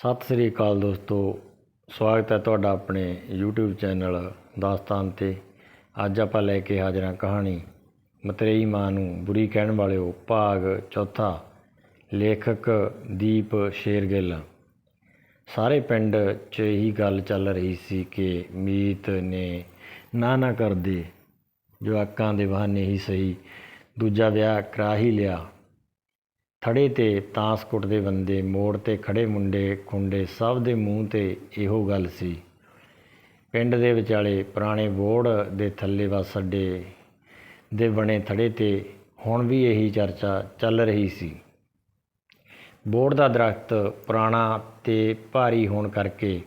ਸਤਿ ਸ੍ਰੀ ਅਕਾਲ ਦੋਸਤੋ, ਸਵਾਗਤ ਹੈ ਤੁਹਾਡਾ ਆਪਣੇ YouTube ਚੈਨਲ ਦਾਸਤਾਨ ਤੇ। ਅੱਜ ਆਪਾਂ ਲੈ ਕੇ ਹਾਜ਼ਰ ਹਾਂ ਕਹਾਣੀ, ਮਤਰੇਈ ਮਾਂ ਨੂੰ ਬੁਰੀ ਕਹਿਣ ਵਾਲਿਓ ਭਾਗ ਚੌਥਾ, ਲੇਖਕ ਦੀਪ ਸ਼ੇਰਗਿੱਲ। ਸਾਰੇ ਪਿੰਡ 'ਚ ਇਹੀ ਗੱਲ ਚੱਲ ਰਹੀ ਸੀ ਕਿ ਮੀਤ ਨੇ ਨਾ ਨਾ ਕਰਦੇ ਜਵਾਕਾਂ ਦੇ ਬਹਾਨੇ ਹੀ ਸਹੀ, ਦੂਜਾ ਵਿਆਹ ਕਰਾ ਹੀ ਲਿਆ। ਥੜੇ ਤੇ ਤਾਂਸ ਕੁੱਟਦੇ ਬੰਦੇ, ਮੋੜ ਤੇ ਖੜੇ ਮੁੰਡੇ, ਖੁੰਡੇ ਸਭ ਦੇ ਮੂੰਹ ਤੇ ਇਹੋ ਗੱਲ ਸੀ। ਪਿੰਡ ਦੇ ਵਿਚਾਲੇ ਪੁਰਾਣੇ ਬੋੜ ਦੇ ਥੱਲੇ ਵਸ ਅੱਡੇ ਦੇ ਬਣੇ ਥੜੇ ਤੇ ਹੁਣ ਵੀ ਇਹੀ ਚਰਚਾ ਚੱਲ ਰਹੀ ਸੀ। ਬੋੜ ਦਾ ਦਰਖਤ ਪੁਰਾਣਾ ਤੇ ਭਾਰੀ ਹੋਣ ਕਰਕੇ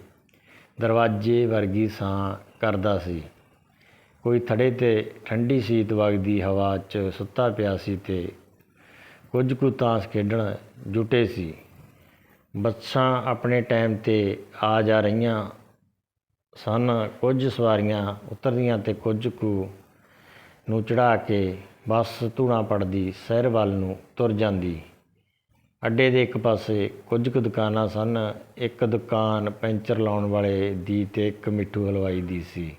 ਦਰਵਾਜ਼ੇ ਵਰਗੀ ਸਾਂ ਕਰਦਾ ਸੀ। ਕੋਈ ਥੜੇ ਤੇ ਠੰਡੀ ਸੀਤ ਵਗਦੀ ਹਵਾ 'ਚ ਸੁੱਤਾ ਪਿਆ ਸੀ ਤੇ ਕੁਝ ਕੁ ਤਾਸ਼ ਖੇਡਣ ਜੁਟੇ ਸੀ। ਬੱਸਾਂ ਆਪਣੇ ਟਾਈਮ ਤੇ ਆ ਜਾ ਰਹੀਆਂ ਸਨ। ਕੁਝ ਸਵਾਰੀਆਂ ਉਤਰਦੀਆਂ ਅਤੇ ਕੁਝ ਕੁ ਨੂੰ ਚੜ੍ਹਾ ਕੇ ਬੱਸ ਧੂਣਾ ਪੜਦੀ ਸ਼ਹਿਰ ਵੱਲ ਨੂੰ ਤੁਰ ਜਾਂਦੀ। ਅੱਡੇ ਦੇ ਇੱਕ ਪਾਸੇ ਕੁਝ ਕੁ ਦੁਕਾਨਾਂ ਸਨ। ਇੱਕ ਦੁਕਾਨ ਪੈਂਚਰ ਲਾਉਣ ਵਾਲੇ ਦੀ ਤੇ ਇੱਕ ਮਿੱਠੂ ਹਲਵਾਈ ਦੀ ਸੀ।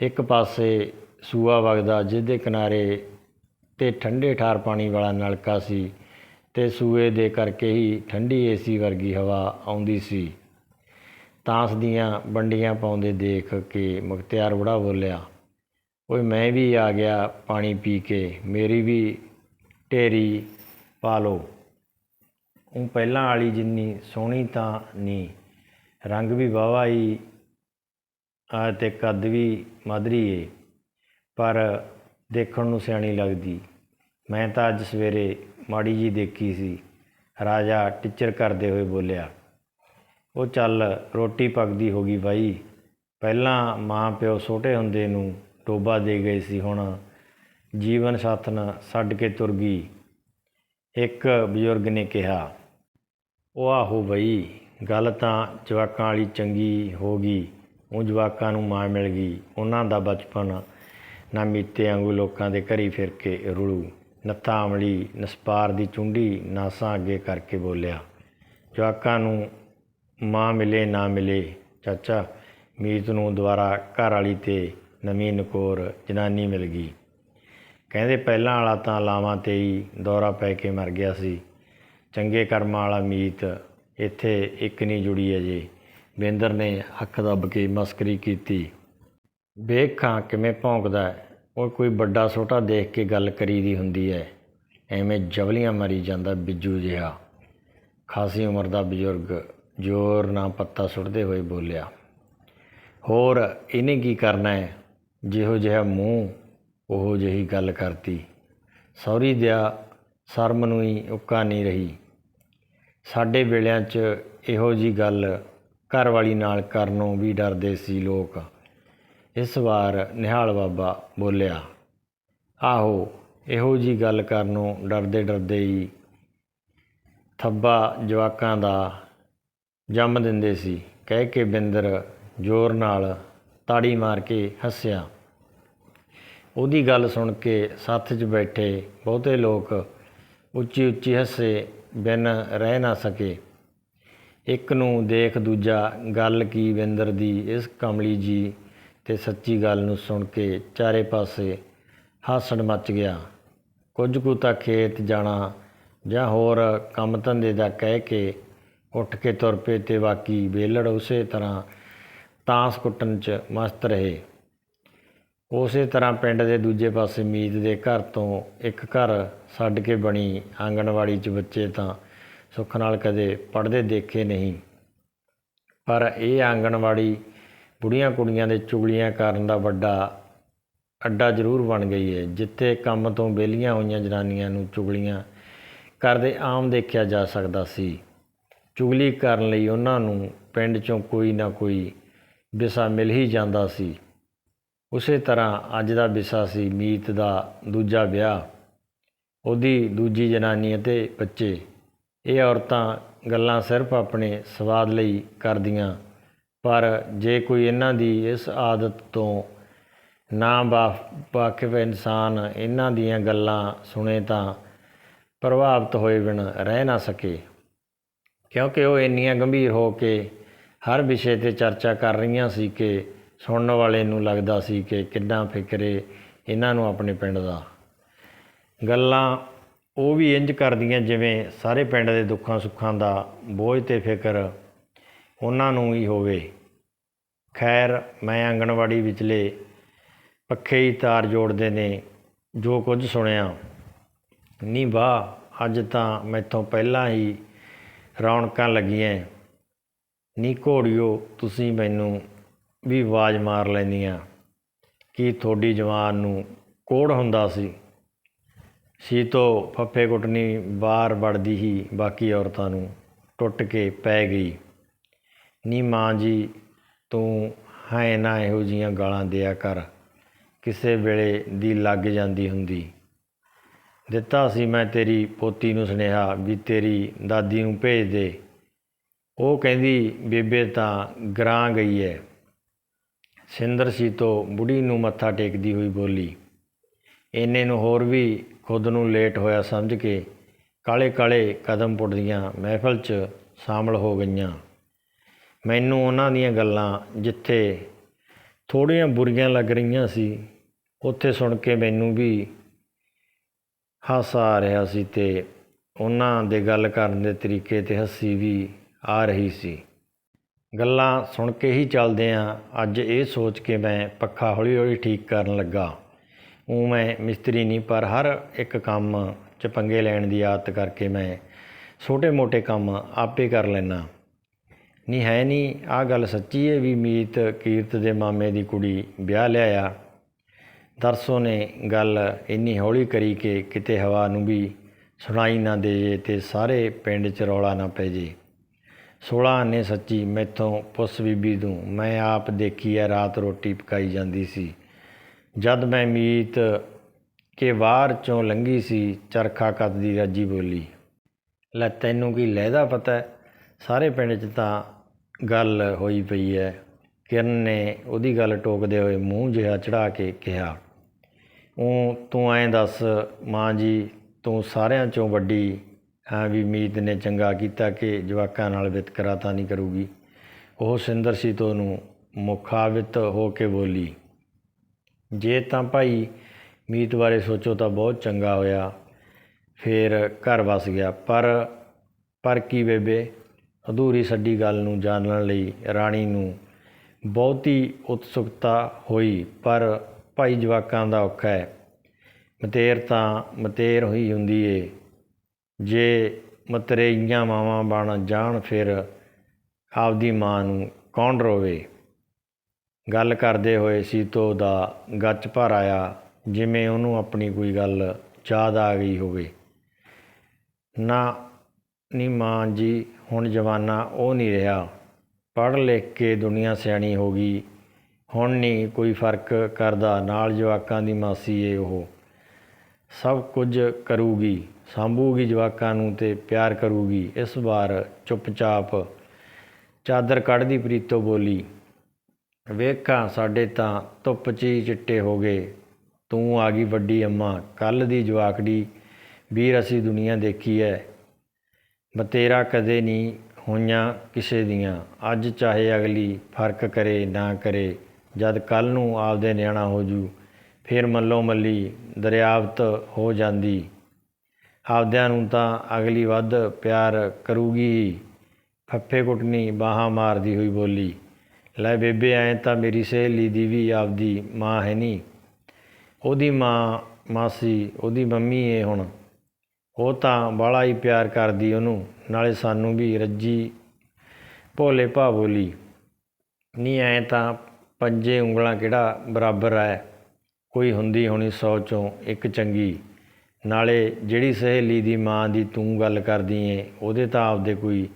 ਇੱਕ ਪਾਸੇ ਸੂਆ ਵਗਦਾ ਜਿਹਦੇ ਕਿਨਾਰੇ ਤੇ ਠੰਡੇ ਠਾਰ ਪਾਣੀ ਵਾਲਾ ਨਲਕਾ ਸੀ ਤੇ ਸੂਏ ਦੇ ਕਰਕੇ ਹੀ ਠੰਡੀ ਏਸੀ ਵਰਗੀ ਹਵਾ ਆਉਂਦੀ ਸੀ। ਤਾਂਸ ਦੀਆਂ ਵੰਡੀਆਂ ਪਾਉਂਦੇ ਦੇਖ ਕੇ ਮੁਖਤਿਆਰ ਬੁੜਾ ਬੋਲਿਆ, ਓਏ ਮੈਂ ਵੀ ਆ ਗਿਆ ਪਾਣੀ ਪੀ ਕੇ, ਮੇਰੀ ਵੀ ਢੇਰੀ ਪਾ ਲਓ। ਉਹ ਪਹਿਲਾਂ ਵਾਲੀ ਜਿੰਨੀ ਸੋਹਣੀ ਤਾਂ ਨਹੀਂ ਰੰਗ ਵੀ ਵਾਹਵਾ ਹੀ ਆ ਤੇ ਕੱਦ ਵੀ ਮਾਦਰੀ ਏ, ਪਰ ਦੇਖਣ ਨੂੰ ਸਿਆਣੀ ਲੱਗਦੀ। ਮੈਂ ਤਾਂ ਅੱਜ ਸਵੇਰੇ ਮਾੜੀ ਜੀ ਦੇਖੀ ਸੀ। ਰਾਜਾ ਟਿੱਚਰ ਕਰਦੇ ਹੋਏ ਬੋਲਿਆ, ਉਹ ਚੱਲ ਰੋਟੀ ਪੱਕਦੀ ਹੋ ਗਈ ਬਾਈ। ਪਹਿਲਾਂ ਮਾਂ ਪਿਓ ਛੋਟੇ ਹੁੰਦੇ ਨੂੰ ਟੋਬਾ ਦੇ ਗਏ ਸੀ, ਹੁਣ ਜੀਵਨ ਸਾਥਣ ਛੱਡ ਕੇ ਤੁਰ ਗਈ। ਇੱਕ ਬਜ਼ੁਰਗ ਨੇ ਕਿਹਾ, ਉਹ ਆਹੋ ਬਈ, ਗੱਲ ਤਾਂ ਜਵਾਕਾਂ ਵਾਲੀ ਚੰਗੀ ਹੋ ਗਈ। ਉਹ ਜਵਾਕਾਂ ਨੂੰ ਮਾਂ ਮਿਲ ਗਈ। ਉਹਨਾਂ ਦਾ ਬਚਪਨ ਨਾ ਮੀਤੇ ਵਾਂਗੂ ਲੋਕਾਂ ਦੇ ਘਰੀ ਫਿਰ ਕੇ ਰੁਲੂ। ਨੱਥਾ ਅਮਲੀ ਨਸਪਾਰ ਦੀ ਚੁੰਡੀ ਨਾਸਾਂ ਅੱਗੇ ਕਰਕੇ ਬੋਲਿਆ। ਜਵਾਕਾਂ ਨੂੰ ਮਾਂ ਮਿਲੇ, ਨਾ ਮਿਲੇ। ਚਾਚਾ, ਮੀਤ ਨੂੰ ਦੁਬਾਰਾ ਘਰ ਵਾਲੀ ਤੇ ਨਵੀਂ ਨਕੋਰ ਜਨਾਨੀ ਮਿਲ ਗਈ। ਕਹਿੰਦੇ ਪਹਿਲਾਂ ਵਾਲਾ ਤਾਂ ਲਾਵਾਂ ਤੇ ਹੀ ਦੌਰਾ ਪੈ ਕੇ ਮਰ ਗਿਆ ਸੀ। ਚੰਗੇ ਕਰਮਾਂ ਵਾਲਾ ਮੀਤ ਇੱਥੇ ਇੱਕ ਨਹੀਂ ਜੁੜੀ ਅਜੇ। ਬਿੰਦਰ ਨੇ ਹੱਕ ਦੱਬ ਕੇ ਮਸਕਰੀ ਕੀਤੀ। ਵੇਖਾਂ ਕਿਵੇਂ ਭੌਂਕਦਾ ਹੈ। ਉਹ ਕੋਈ ਵੱਡਾ ਛੋਟਾ ਦੇਖ ਕੇ ਗੱਲ ਕਰੀਦੀ ਹੁੰਦੀ ਹੈ। ਐਵੇਂ ਜਵਲੀਆਂ ਮਾਰੀ ਜਾਂਦਾ ਬਿੱਜੂ ਜਿਹਾ। ਖਾਸੀ ਉਮਰ ਦਾ ਬਜ਼ੁਰਗ ਜ਼ੋਰ ਨਾ ਪੱਤਾ ਸੁੱਟਦੇ ਹੋਏ ਬੋਲਿਆ, ਹੋਰ ਇਹਨੇ ਕੀ ਕਰਨਾ ਹੈ? ਜਿਹੋ ਜਿਹਾ ਮੂੰਹ, ਉਹੋ ਜਿਹੀ ਗੱਲ ਕਰਤੀ। ਸੌਰੀ ਦਿਆ, ਸ਼ਰਮ ਨੂੰ ਹੀ ਉੱਕਾ ਨਹੀਂ ਰਹੀ। ਸਾਡੇ ਵੇਲਿਆਂ 'ਚ ਇਹੋ ਜੀ ਗੱਲ ਘਰ ਵਾਲੀ ਨਾਲ ਕਰਨੋਂ ਵੀ ਡਰਦੇ ਸੀ ਲੋਕ। ਇਸ ਵਾਰ ਨਿਹਾਲ ਬਾਬਾ ਬੋਲਿਆ, ਆਹੋ, ਇਹੋ ਜੀ ਗੱਲ ਕਰਨੋਂ ਡਰਦੇ ਡਰਦੇ ਹੀ ਥੱਬਾ ਜਵਾਕਾਂ ਦਾ ਜੰਮ ਦਿੰਦੇ ਸੀ। ਕਹਿ ਕੇ ਬਿੰਦਰ ਜ਼ੋਰ ਨਾਲ ਤਾੜੀ ਮਾਰ ਕੇ ਹੱਸਿਆ। ਉਹਦੀ ਗੱਲ ਸੁਣ ਕੇ ਸੱਥ 'ਚ ਬੈਠੇ ਬਹੁਤੇ ਲੋਕ ਉੱਚੀ ਉੱਚੀ ਹੱਸੇ ਬਿਨ ਰਹਿ ਨਾ ਸਕੇ। ਇੱਕ ਨੂੰ ਦੇਖ ਦੂਜਾ, ਗੱਲ ਕੀ ਬਿੰਦਰ ਦੀ, ਇਸ ਕਮਲੀ ਜੀ ਤੇ ਸੱਚੀ ਗੱਲ ਨੂੰ ਸੁਣ ਕੇ ਚਾਰੇ ਪਾਸੇ ਹਾਸਣ ਮੱਚ ਗਿਆ। ਕੁਝ ਕੁ ਤਾਂ ਖੇਤ ਜਾਣਾ ਜਾਂ ਹੋਰ ਕੰਮ ਧੰਦੇ ਦਾ ਕਹਿ ਕੇ ਉੱਠ ਕੇ ਤੁਰ ਪਏ ਤੇ ਬਾਕੀ ਵੇਲੜ ਉਸੇ ਤਰ੍ਹਾਂ ਤਾਂਸ ਕੁੱਟਣ 'ਚ ਮਸਤ ਰਹੇ। ਉਸੇ ਤਰ੍ਹਾਂ ਪਿੰਡ ਦੇ ਦੂਜੇ ਪਾਸੇ ਮੀਤ ਦੇ ਘਰ ਤੋਂ ਇੱਕ ਘਰ ਛੱਡ ਕੇ ਬਣੀ ਆਂਗਣਵਾੜੀ 'ਚ ਬੱਚੇ ਤਾਂ ਸੁੱਖ ਨਾਲ ਕਦੇ ਪੜ੍ਹਦੇ ਦੇਖੇ ਨਹੀਂ। ਪਰ ਇਹ ਆਂਗਣਵਾੜੀ ਬੁੜੀਆਂ ਕੁੜੀਆਂ ਦੇ ਚੁਗਲੀਆਂ ਕਰਨ ਦਾ ਵੱਡਾ ਅੱਡਾ ਜ਼ਰੂਰ ਬਣ ਗਈ ਹੈ ਜਿੱਥੇ ਕੰਮ ਤੋਂ ਵਿਹਲੀਆਂ ਹੋਈਆਂ ਜਨਾਨੀਆਂ ਨੂੰ ਚੁਗਲੀਆਂ ਕਰਦੇ ਆਮ ਦੇਖਿਆ ਜਾ ਸਕਦਾ ਸੀ। ਚੁਗਲੀ ਕਰਨ ਲਈ ਉਹਨਾਂ ਨੂੰ ਪਿੰਡ 'ਚੋਂ ਕੋਈ ਨਾ ਕੋਈ ਵਿਸਾ ਮਿਲ ਹੀ ਜਾਂਦਾ ਸੀ। ਉਸੇ ਤਰ੍ਹਾਂ ਅੱਜ ਦਾ ਵਿਸਾ ਸੀ ਮੀਤ ਦਾ ਦੂਜਾ ਵਿਆਹ। ਉਹਦੀ ਦੂਜੀ ਜਨਾਨੀ ਅਤੇ ਬੱਚੇ। ਇਹ ਔਰਤਾਂ ਗੱਲਾਂ ਸਿਰਫ ਆਪਣੇ ਸਵਾਦ ਲਈ ਕਰਦੀਆਂ ਪਰ ਜੇ ਕੋਈ ਇਹਨਾਂ ਦੀ ਇਸ ਆਦਤ ਤੋਂ ਨਾ ਵਾਕਿਫ ਇਨਸਾਨ ਇਹਨਾਂ ਦੀਆਂ ਗੱਲਾਂ ਸੁਣੇ ਤਾਂ ਪ੍ਰਭਾਵਿਤ ਹੋਏ ਬਿਨ ਰਹਿ ਨਾ ਸਕੇ। ਕਿਉਂਕਿ ਉਹ ਇੰਨੀਆਂ ਗੰਭੀਰ ਹੋ ਕੇ ਹਰ ਵਿਸ਼ੇ ਤੇ ਚਰਚਾ ਕਰ ਰਹੀਆਂ ਸੀ ਕਿ ਸੁਣਨ ਵਾਲੇ ਨੂੰ ਲੱਗਦਾ ਸੀ ਕਿ ਕਿੰਨਾ ਫਿਕਰੇ ਇਹਨਾਂ ਨੂੰ ਆਪਣੇ ਪਿੰਡ ਦਾ। ਗੱਲਾਂ ਉਹ ਵੀ ਇੰਜ ਕਰਦੀਆਂ ਜਿਵੇਂ ਸਾਰੇ ਪਿੰਡ ਦੇ ਦੁੱਖਾਂ ਸੁੱਖਾਂ ਦਾ ਬੋਝ ਤੇ ਫਿਕਰ ਉਹਨਾਂ ਨੂੰ ਹੀ ਹੋਵੇ। ਖੈਰ, ਮੈਂ ਆਂਗਣਵਾੜੀ ਵਿਚਲੇ ਪੱਖੇ ਹੀ ਤਾਰ ਜੋੜਦੇ ਨੇ, ਜੋ ਕੁਝ ਸੁਣਿਆ। ਨੀ ਵਾਹ, ਅੱਜ ਤਾਂ ਮੈਥੋਂ ਪਹਿਲਾਂ ਹੀ ਰੌਣਕਾਂ ਲੱਗੀਆਂ। ਨੀ ਘੋੜਿਓ, ਤੁਸੀਂ ਮੈਨੂੰ ਵੀ ਆਵਾਜ਼ ਮਾਰ ਲੈਂਦੀਆਂ। ਕਿ ਤੁਹਾਡੀ ਜਵਾਨ ਨੂੰ ਕੋੜ ਹੁੰਦਾ ਸੀ? ਸੀਤੋ ਫੱਫੇ ਕੁੱਟਣੀ ਬਾਹਰ ਵੜਦੀ ਹੀ ਬਾਕੀ ਔਰਤਾਂ ਨੂੰ ਟੁੱਟ ਕੇ ਪੈ ਗਈ। ਨੀ ਮਾਂ ਜੀ, ਤੂੰ ਹੈ ਨਾ ਇਹੋ ਜੀਆਂ ਗਾਲਾਂ ਦਿਆ ਕਰ। ਕਿਸੇ ਵੇਲੇ ਦੀ ਲੱਗ ਜਾਂਦੀ ਹੁੰਦੀ। ਦਿੱਤਾ ਸੀ ਮੈਂ ਤੇਰੀ ਪੋਤੀ ਨੂੰ ਸੁਨੇਹਾ ਵੀ ਤੇਰੀ ਦਾਦੀ ਨੂੰ ਭੇਜ ਦੇ। ਉਹ ਕਹਿੰਦੀ, ਬੇਬੇ ਤਾਂ ਗਰਾਂ ਗਈ ਹੈ ਸਿੰਦਰ ਸੀ ਤੋਂ ਬੁੜੀ ਨੂੰ ਮੱਥਾ ਟੇਕਦੀ ਹੋਈ ਬੋਲੀ। ਇੰਨੇ ਨੂੰ ਹੋਰ ਵੀ ਖੁਦ ਨੂੰ ਲੇਟ ਹੋਇਆ ਸਮਝ ਕੇ ਕਾਲੇ ਕਾਲੇ ਕਦਮ ਪੁੱਟਦੀਆਂ ਮਹਿਫਲ 'ਚ ਸ਼ਾਮਲ ਹੋ ਗਈਆਂ। ਮੈਨੂੰ ਉਹਨਾਂ ਦੀਆਂ ਗੱਲਾਂ ਜਿੱਥੇ ਥੋੜ੍ਹੀਆਂ ਬੁਰੀਆਂ ਲੱਗ ਰਹੀਆਂ ਸੀ, ਉੱਥੇ ਸੁਣ ਕੇ ਮੈਨੂੰ ਵੀ ਹਾਸਾ ਆ ਰਿਹਾ ਸੀ ਤੇ ਉਹਨਾਂ ਦੇ ਗੱਲ ਕਰਨ ਦੇ ਤਰੀਕੇ ਤੇ ਹੱਸੀ ਵੀ ਆ ਰਹੀ ਸੀ। ਗੱਲਾਂ ਸੁਣ ਕੇ ਹੀ ਚੱਲਦੇ ਆ। ਅੱਜ ਇਹ ਸੋਚ ਕੇ ਮੈਂ ਪੱਖਾ ਹੌਲੀ ਹੌਲੀ ਠੀਕ ਕਰਨ ਲੱਗਾ। ਉਹ ਮੈਂ ਮਿਸਤਰੀ ਨਹੀਂ, ਪਰ ਹਰ ਇੱਕ ਕੰਮ 'ਚ ਪੰਗੇ ਲੈਣ ਦੀ ਆਦਤ ਕਰਕੇ ਮੈਂ ਛੋਟੇ-ਮੋਟੇ ਕੰਮ ਆਪੇ ਕਰ ਲੈਣਾ ਨਹੀਂ ਹੈ ਨਹੀਂ ਆਹ ਗੱਲ ਸੱਚੀ ਹੈ ਵੀ ਮੀਤ ਕੀਰਤ ਦੇ ਮਾਮੇ ਦੀ ਕੁੜੀ ਵਿਆਹ ਲਿਆਇਆ। ਦਰਸੋ ਨੇ ਗੱਲ ਇੰਨੀ ਹੌਲੀ ਕਰੀ ਕਿ ਕਿਤੇ ਹਵਾ ਨੂੰ ਵੀ ਸੁਣਾਈ ਨਾ ਦੇ ਤੇ ਸਾਰੇ ਪਿੰਡ 'ਚ ਰੌਲਾ ਨਾ ਪੈ ਜੇ। ਸੋਲਾ ਨੇ ਸੱਚੀ ਮੈਥੋਂ ਪੁੱਛ ਬੀਬੀ ਨੂੰ ਮੈਂ ਆਪ ਦੇਖੀ ਐ ਰਾਤ ਰੋਟੀ ਪਕਾਈ ਜਾਂਦੀ ਸੀ। ਜਦ ਮੈਂ ਮੀਤ ਕੇ ਵਾਰ ਚੋਂ ਲੰਗੀ ਸੀ, ਚਰਖਾ ਕੱਤਦੀ ਰੱਜੀ ਬੋਲੀ, ਲੈ ਤੈਨੂੰ ਕੀ ਲਹਿਦਾ ਪਤਾ ਸਾਰੇ ਪਿੰਡ 'ਚ ਤਾਂ ਗੱਲ ਹੋਈ ਪਈ ਹੈ ਕਿਰਨ ਨੇ ਉਹਦੀ ਗੱਲ ਟੋਕਦੇ ਹੋਏ ਮੂੰਹ ਜਿਹਾ ਚੜਾ ਕੇ ਕਿਹਾ ਉਹ ਤੂੰ ਐਂ ਦੱਸ ਮਾਂ ਜੀ, ਤੂੰ ਸਾਰਿਆਂ ਚੋਂ ਵੱਡੀ ਹਾਂ ਵੀ ਮੀਤ ਨੇ ਚੰਗਾ ਕੀਤਾ ਕਿ ਜਵਾਕਾਂ ਨਾਲ ਵਿਤਕਰਾ ਤਾਂ ਨਹੀਂ ਕਰੂਗੀ? ਉਹ ਸਿੰਦਰ ਸੀ ਤੋਂ ਨੂੰ ਮੁਖਾਵਿਤ ਹੋ ਕੇ ਬੋਲੀ, ਜੇ ਤਾਂ ਭਾਈ ਮੀਤ ਬਾਰੇ ਸੋਚੋ ਤਾਂ ਬਹੁਤ ਚੰਗਾ ਹੋਇਆ, ਫੇਰ ਘਰ ਵਸ ਗਿਆ, ਪਰ ਪਰ ਕੀ ਬੇਬੇ? ਅਧੂਰੀ ਛੱਡੀ ਗੱਲ ਨੂੰ ਜਾਣਨ ਲਈ ਰਾਣੀ ਨੂੰ ਬਹੁਤੀ ਉਤਸੁਕਤਾ ਹੋਈ, ਪਰ ਭਾਈ ਜਵਾਕਾਂ ਦਾ ਔਖਾ ਹੈ। ਮਤੇਰ ਤਾਂ ਮਤੇਰ ਹੋਈ ਹੁੰਦੀ ਏ। ਜੇ ਮਤਰੇਈਆਂ ਮਾਵਾਂ ਬਣ ਜਾਣ, ਫਿਰ ਆਪਦੀ ਮਾਂ ਨੂੰ ਕੌਣ ਰੋਵੇ? ਗੱਲ ਕਰਦੇ ਹੋਏ ਸੀਤੋ ਦਾ ਗੱਚ ਭਰ ਆਇਆ, ਜਿਵੇਂ ਉਹਨੂੰ ਆਪਣੀ ਕੋਈ ਗੱਲ ਯਾਦ ਆ ਗਈ ਹੋਵੇ। ਨਾ ਨੀ ਮਾਂ ਜੀ, ਹੁਣ ਜਵਾਨਾ ਉਹ ਨਹੀਂ ਰਿਹਾ। ਪੜ੍ਹ ਲਿਖ ਕੇ ਦੁਨੀਆ ਸਿਆਣੀ ਹੋ ਗਈ। ਹੁਣ ਨਹੀਂ ਕੋਈ ਫ਼ਰਕ ਕਰਦਾ, ਨਾਲ ਜਵਾਕਾਂ ਦੀ ਮਾਸੀ ਏ ਉਹ। ਸਭ ਕੁਝ ਕਰੂਗੀ, ਸੰਭੂਗੀ ਜਵਾਕਾਂ ਨੂੰ ਤੇ ਪਿਆਰ ਕਰੂਗੀ। ਇਸ ਵਾਰ ਚੁੱਪਚਾਪ ਚਾਦਰ ਕੱਢਦੀ ਪ੍ਰੀਤੋ ਬੋਲੀ, ਵੇਖਾਂ ਸਾਡੇ ਤਾਂ ਧੁੱਪ 'ਚ ਹੀ ਚਿੱਟੇ ਹੋ ਗਏ। ਤੂੰ ਆ ਗਈ ਵੱਡੀ ਅੰਮਾ। ਕੱਲ ਦੀ ਜਵਾਕੜੀ ਵੀਰ ਅਸੀਂ ਦੁਨੀਆ ਦੇਖੀ ਐ। ਬਤੇਰਾ ਕਦੇ ਨਹੀਂ ਹੋਈਆਂ ਕਿਸੇ ਦੀਆਂ। ਅੱਜ ਚਾਹੇ ਅਗਲੀ ਫ਼ਰਕ ਕਰੇ ਨਾ ਕਰੇ, ਜਦ ਕੱਲ ਨੂੰ ਆਪਦੇ ਨਿਆਣਾ ਹੋ ਜੂ, ਫਿਰ ਮੱਲੋ ਮੱਲੀ ਦਰਿਆਵਤ ਹੋ ਜਾਂਦੀ। ਆਪਦਿਆਂ ਨੂੰ ਤਾਂ ਅਗਲੀ ਵੱਧ ਪਿਆਰ ਕਰੂਗੀ ਫੱਫੇ ਕੁੱਟਣੀ ਬਾਹਾਂ ਮਾਰਦੀ ਹੋਈ ਬੋਲੀ, ਲੈ ਬੇਬੇ, ਐ ਤਾਂ ਮੇਰੀ ਸਹੇਲੀ ਦੀ ਵੀ ਆਪਦੀ ਮਾਂ ਹੈ ਨਹੀਂ ਉਹਦੀ ਮਾਂ, ਮਾਸੀ, ਉਹਦੀ ਮੰਮੀ ਏ ਹੁਣ ਉਹ ਤਾਂ ਬਾਲਾ ਹੀ ਪਿਆਰ ਕਰਦੀ ਉਹਨੂੰ, ਨਾਲੇ ਸਾਨੂੰ ਵੀ ਰੱਜੀ ਭੋਲੇ ਭਾ ਬੋਲੀ ਨਹੀਂ ਐ ਤਾਂ ਪੰਜੇ ਉਂਗਲਾਂ ਕਿਹੜਾ ਬਰਾਬਰ ਐ। ਕੋਈ ਹੁੰਦੀ ਹੋਣੀ ਸੌ ਚੋਂ ਇੱਕ ਚੰਗੀ। ਨਾਲੇ ਜਿਹੜੀ ਸਹੇਲੀ ਦੀ ਮਾਂ ਦੀ ਤੂੰ ਗੱਲ ਕਰਦੀ ਏ, ਉਹਦੇ ਤਾਂ ਆਪਦੇ ਕੋਈ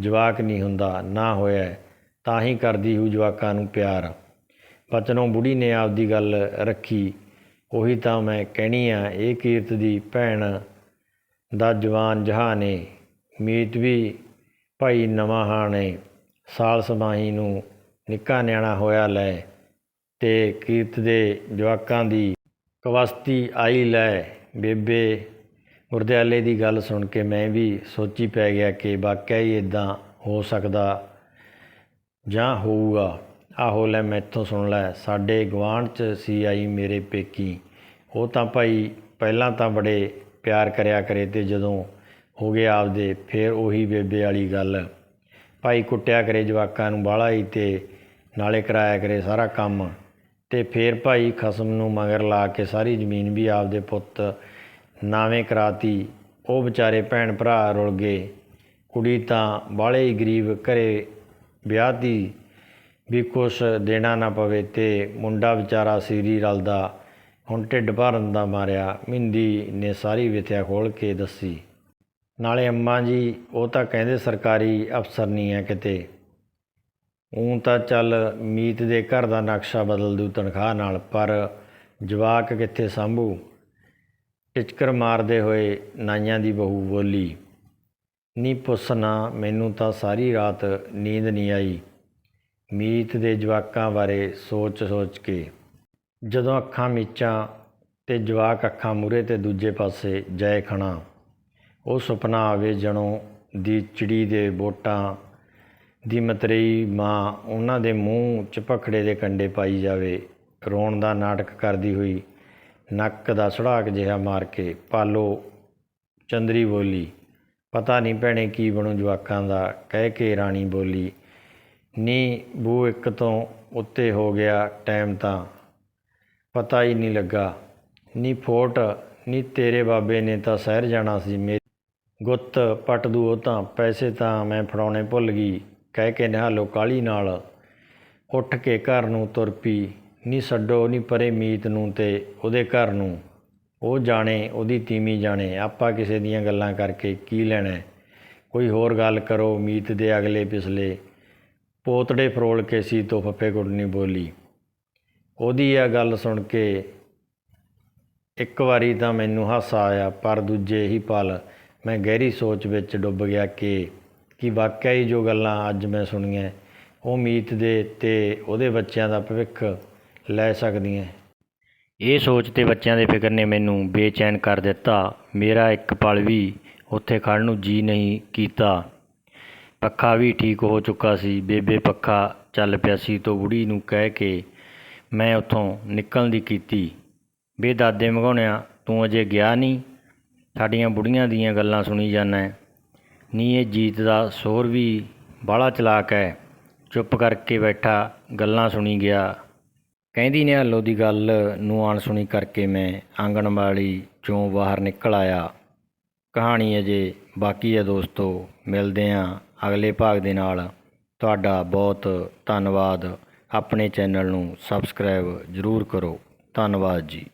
ਜਵਾਕ ਨਹੀਂ ਹੁੰਦਾ, ਨਾ ਹੋਇਆ ਤਾਂ ਹੀ ਕਰਦੀ ਹੂ ਜਵਾਕਾਂ ਨੂੰ ਪਿਆਰ। ਬਚਨੋਂ ਬੁੜੀ ਨੇ ਆਪਦੀ ਗੱਲ ਰੱਖੀ। ਉਹੀ ਤਾਂ ਮੈਂ ਕਹਿਣੀ ਆ, ਇਹ ਕੀਰਤ ਦੀ ਭੈਣ ਦਾ ਜਵਾਨ ਜਹਾਨੇ, ਮੀਤ ਵੀ ਭਾਈ ਨਵਾਂ ਹਾਣੇ, ਸਾਲ ਸਮਾਹੀ ਨੂੰ ਨਿੱਕਾ ਨਿਆਣਾ ਹੋਇਆ ਲੈ ਤੇ ਕੀਰਤ ਦੇ ਜਵਾਕਾਂ ਦੀ ਕਵਸਤੀ ਆਈ ਲੈ। ਬੇਬੇ, ਗੁਰਦਿਆਲੇ ਦੀ ਗੱਲ ਸੁਣ ਕੇ ਮੈਂ ਵੀ ਸੋਚੀ ਪੈ ਗਿਆ ਕਿ ਵਾਕਿਆ ਹੀ ਇਦਾਂ ਹੋ ਸਕਦਾ ਜਾਂ ਹੋਊਗਾ। ਆਹੋ ਲੈ ਮੈਥੋਂ ਸੁਣ ਲੈ, ਸਾਡੇ ਗੁਆਂਢ 'ਚ ਸੀ ਆਈ ਮੇਰੇ ਪੇਕੀ। ਉਹ ਤਾਂ ਭਾਈ ਪਹਿਲਾਂ ਤਾਂ ਬੜੇ ਪਿਆਰ ਕਰਿਆ ਕਰੇ ਤੇ ਜਦੋਂ ਹੋ ਗਏ ਆਪਦੇ, ਫਿਰ ਉਹੀ ਬੇਬੇ ਵਾਲੀ ਗੱਲ। ਭਾਈ ਕੁੱਟਿਆ ਕਰੇ ਜਵਾਕਾਂ ਨੂੰ ਬਾਹਲਾ ਹੀ ਤੇ ਨਾਲੇ ਕਰਾਇਆ ਕਰੇ ਸਾਰਾ ਕੰਮ। ਤੇ ਫਿਰ ਭਾਈ ਖਸਮ ਨੂੰ ਮਗਰ ਲਾ ਕੇ ਸਾਰੀ ਜ਼ਮੀਨ ਵੀ ਆਪਦੇ ਪੁੱਤ ਨਾਵੇਂ ਕਰਾਤੀ। ਉਹ ਵਿਚਾਰੇ ਭੈਣ ਭਰਾ ਰੁਲ ਗਏ। ਕੁੜੀ ਤਾਂ ਬਾਹਲੇ ਹੀ ਗਰੀਬ ਘਰੇ ਵਿਆਹ ਦੀ ਵੀ ਕੁਛ ਦੇਣਾ ਨਾ ਪਵੇ ਤੇ ਮੁੰਡਾ ਵਿਚਾਰਾ ਸੀਰੀ ਰਲਦਾ। ਹੁਣ ਢਿੱਡ ਭਰਨ ਦਾ ਮਾਰਿਆ ਮਿੰਦੀ ਨੇ ਸਾਰੀ ਵਿਥਿਆ ਖੋਲ ਕੇ ਦੱਸੀ। ਨਾਲੇ ਅੰਮਾ ਜੀ, ਉਹ ਤਾਂ ਕਹਿੰਦੇ ਸਰਕਾਰੀ ਅਫਸਰ ਨਹੀਂ ਹੈ ਕਿਤੇ। ਉਂ ਤਾਂ ਚੱਲ ਮੀਤ ਦੇ ਘਰ ਦਾ ਨਕਸ਼ਾ ਬਦਲ ਦੂ ਤਨਖਾਹ ਨਾਲ, ਪਰ ਜਵਾਕ ਕਿੱਥੇ ਸੰਭੂ? ਟਿਚਕਰ ਮਾਰਦੇ ਹੋਏ ਨਾਈਆਂ ਦੀ ਬਹੂ ਬੋਲੀ, ਨੀ ਪੁੱਛਣਾ ਮੈਨੂੰ ਤਾਂ ਸਾਰੀ ਰਾਤ ਨੀਂਦ ਨਹੀਂ ਆਈ। ਮੀਤ ਦੇ ਜਵਾਕਾਂ ਬਾਰੇ ਸੋਚ-ਸੋਚ ਕੇ ਜਦੋਂ ਅੱਖਾਂ ਮੀਚਾਂ ਤੇ ਜਵਾਕ ਅੱਖਾਂ ਮੂਰੇ ਤੇ ਦੂਜੇ ਪਾਸੇ ਜੈ ਖਣਾ ਉਹ ਸੁਪਨਾ ਆਵੇ ਜਣੋਂ ਦੀ ਚਿੜੀ ਦੇ ਬੋਟਾਂ ਦੀ ਮਤਰੇਈ ਮਾਂ ਉਹਨਾਂ ਦੇ ਮੂੰਹ ਚ ਭਖੜੇ ਦੇ ਕੰਡੇ ਪਾਈ ਜਾਵੇ, ਰੋਣ ਦਾ ਨਾਟਕ ਕਰਦੀ ਹੋਈ ਨੱਕ ਦਾ ਸੁੜਾਕ ਜਿਹਾ ਮਾਰ ਕੇ, ਪਾਲੋ ਚੰਦਰੀ ਬੋਲੀ, ਪਤਾ ਨਹੀਂ ਭੈਣੇ ਕੀ ਬਣੂ ਜਵਾਕਾਂ ਦਾ, ਕਹਿ ਕੇ ਰਾਣੀ ਬੋਲੀ, ਨੀ ਬੂ ਇੱਕ ਤੋਂ ਉੱਤੇ ਹੋ ਗਿਆ ਟਾਈਮ ਤਾਂ। ਪਤਾ ਹੀ ਨਹੀਂ ਲੱਗਾ। ਨੀ ਫੋਟ, ਨੀ ਤੇਰੇ ਬਾਬੇ ਨੇ ਤਾਂ ਸ਼ਹਿਰ ਜਾਣਾ ਸੀ। ਮੇਰੀ ਗੁੱਤ ਪੱਟ ਦੂ ਉਹ ਤਾਂ, ਪੈਸੇ ਤਾਂ ਮੈਂ ਫੜਾਉਣੇ ਭੁੱਲ ਗਈ। ਕਹਿ ਕੇ ਨਿਹਾਲੋ ਕਾਲੀ ਨਾਲ। ਉੱਠ ਕੇ ਘਰ ਨੂੰ ਤੁਰ ਪਈ। ਨੀ ਛੱਡੋ, ਨੀ ਪਰੇ ਮੀਤ ਨੂੰ ਤੇ ਉਹਦੇ ਘਰ ਨੂੰ। ਉਹ ਜਾਣੇ, ਉਹਦੀ ਤੀਵੀਂ ਜਾਣੇ। ਆਪਾਂ ਕਿਸੇ ਦੀਆਂ ਗੱਲਾਂ ਕਰਕੇ ਕੀ ਲੈਣਾ? ਕੋਈ ਹੋਰ ਗੱਲ ਕਰੋ ਮੀਤ ਦੇ ਅਗਲੇ ਪਿਛਲੇ। ਪੋਤੜੇ ਫਰੋਲ ਕੇ ਸੀ ਤੋਂ ਫੱਫੇ ਗੁੱਡਣੀ ਬੋਲੀ। ਉਹਦੀ ਆ ਗੱਲ ਸੁਣ ਕੇ ਇੱਕ ਵਾਰੀ ਤਾਂ ਮੈਨੂੰ ਹਾਸਾ ਆਇਆ, ਪਰ ਦੂਜੇ ਹੀ ਪਲ ਮੈਂ ਗਹਿਰੀ ਸੋਚ ਵਿੱਚ ਡੁੱਬ ਗਿਆ ਕਿ ਕਿ ਵਾਕਿਆ ਹੀ ਜੋ ਗੱਲਾਂ ਅੱਜ ਮੈਂ ਸੁਣੀਆਂ, ਉਹ ਮੀਤ ਦੇ ਤੇ ਉਹਦੇ ਬੱਚਿਆਂ ਦਾ ਭਵਿੱਖ ਲੈ ਸਕਦੀਆਂ। ਇਹ ਸੋਚ ਤੇ ਬੱਚਿਆਂ ਦੇ ਫਿਕਰ ਨੇ ਮੈਨੂੰ ਬੇਚੈਨ ਕਰ ਦਿੱਤਾ। ਮੇਰਾ ਇੱਕ ਪਲ ਵੀ ਉੱਥੇ ਖੜਨ ਨੂੰ ਜੀ ਨਹੀਂ ਕੀਤਾ। ਪੱਖਾ ਵੀ ਠੀਕ ਹੋ ਚੁੱਕਾ ਸੀ। ਬੇਬੇ ਪੱਖਾ ਚੱਲ ਪਿਆ ਸੀ, ਤੋਂ ਬੁੜੀ ਨੂੰ ਕਹਿ ਕੇ ਮੈਂ ਉੱਥੋਂ ਨਿਕਲਣ ਦੀ ਕੀਤੀ। ਵੇ ਦਾਦੇ ਮਗਾਉਣਿਆ, ਤੂੰ ਅਜੇ ਗਿਆ ਨਹੀਂ? ਸਾਡੀਆਂ ਬੁੜੀਆਂ ਦੀਆਂ ਗੱਲਾਂ ਸੁਣੀ ਜਾਂਦਾ ਨੀ ਇਹ ਜੀਤ ਦਾ ਸੋਰ ਵੀ ਬਾਹਲਾ ਚਲਾਕ ਹੈ। ਚੁੱਪ ਕਰਕੇ ਬੈਠਾ, ਗੱਲਾਂ ਸੁਣੀ ਗਿਆ। ਕਹਿੰਦੀ, ਨਿਹਾਲੋ ਦੀ ਗੱਲ ਨੂੰ ਅਣਸੁਣੀ ਕਰਕੇ ਮੈਂ ਆਂਗਣਵਾੜੀ ਚੋਂ ਬਾਹਰ ਨਿਕਲ ਆਇਆ। ਕਹਾਣੀ ਅਜੇ ਬਾਕੀ ਹੈ ਦੋਸਤੋ, ਮਿਲਦੇ ਹਾਂ ਅਗਲੇ ਭਾਗ ਦੇ ਨਾਲ। ਤੁਹਾਡਾ ਬਹੁਤ ਧੰਨਵਾਦ। ਆਪਣੇ ਚੈਨਲ ਨੂੰ ਸਬਸਕ੍ਰਾਈਬ ਜ਼ਰੂਰ ਕਰੋ। ਧੰਨਵਾਦ ਜੀ।